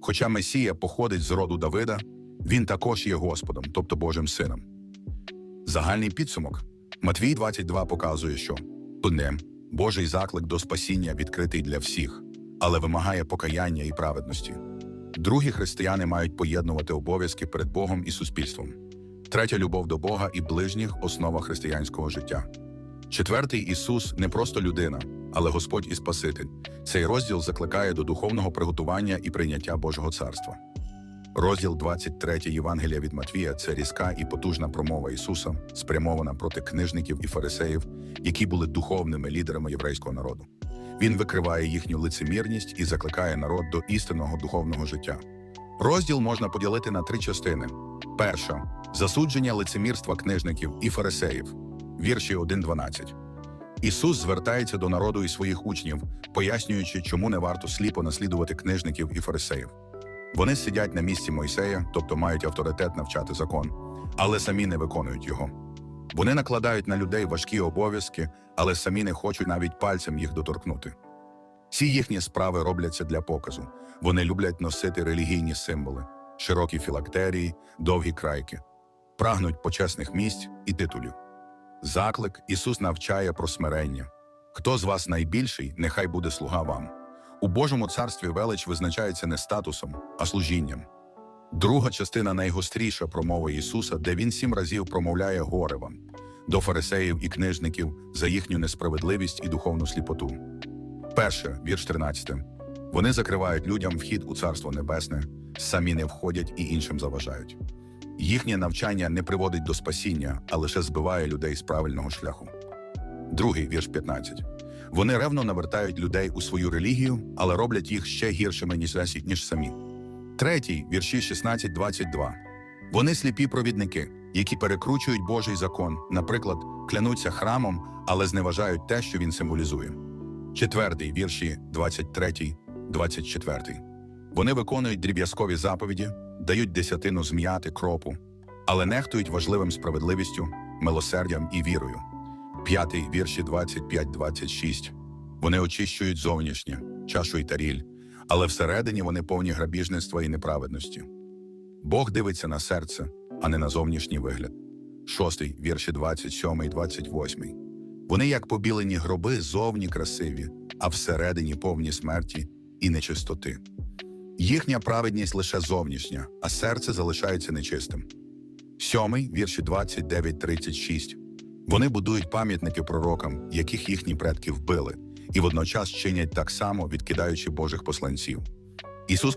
Хоча Месія походить з роду Давида, він також є Господом, тобто Божим сином. Загальний підсумок Матвій 22 показує, що одне Божий заклик до спасіння відкритий для всіх, але вимагає покаяння і праведності. Другі християни мають поєднувати обов'язки перед Богом і суспільством. Третя любов до Бога і ближніх основа християнського життя. Четвертий Ісус не просто людина, але Господь і Спаситель. Цей розділ закликає до духовного приготування і прийняття Божого царства. Розділ 23 Євангелія від Матвія це різка і потужна промова Ісуса, спрямована проти книжників і фарисеїв, які були духовними лідерами єврейського народу. Він викриває їхню лицемірність і закликає народ до істинного духовного життя. Розділ можна поділити на три частини: перша засудження лицемірства книжників і фарисеїв, вірші 1-12. Ісус звертається до народу і своїх учнів, пояснюючи, чому не варто сліпо наслідувати книжників і фарисеїв. Вони сидять на місці Мойсея, тобто мають авторитет навчати закон, але самі не виконують його. Вони накладають на людей важкі обов'язки, але самі не хочуть навіть пальцем їх доторкнути. Всі їхні справи робляться для показу. Вони люблять носити релігійні символи, широкі філактерії, довгі крайки, прагнуть почесних місць і титулів. Заклик Ісус навчає про смирення. Хто з вас найбільший, нехай буде слуга вам. У Божому царстві велич визначається не статусом, а служінням. Друга частина найгостріша промова Ісуса, де Він сім разів промовляє горе вам до фарисеїв і книжників за їхню несправедливість і духовну сліпоту. Перше, вірш 13. Вони закривають людям вхід у Царство Небесне, самі не входять і іншим заважають. Їхнє навчання не приводить до спасіння, а лише збиває людей з правильного шляху. Другий вірш 15. Вони ревно навертають людей у свою релігію, але роблять їх ще гіршими, ніж, ніж самі. Третій вірші 16-22. Вони сліпі провідники, які перекручують Божий закон, наприклад, клянуться храмом, але зневажають те, що він символізує. Четвертий вірші 23-24. Вони виконують дріб'язкові заповіді, дають десятину зм'яти кропу, але нехтують важливим справедливістю, милосердям і вірою. П'ятий вірші 25-26. Вони очищують зовнішнє, чашу й таріль, але всередині вони повні грабіжництва і неправедності. Бог дивиться на серце, а не на зовнішній вигляд. Шостий вірші 27-28. Вони як побілені гроби зовні красиві, а всередині повні смерті і нечистоти. Їхня праведність лише зовнішня, а серце залишається нечистим. Сьомий вірші 29-36. Вони будують пам'ятники пророкам, яких їхні предки вбили, і водночас чинять так само, відкидаючи Божих посланців. Ісус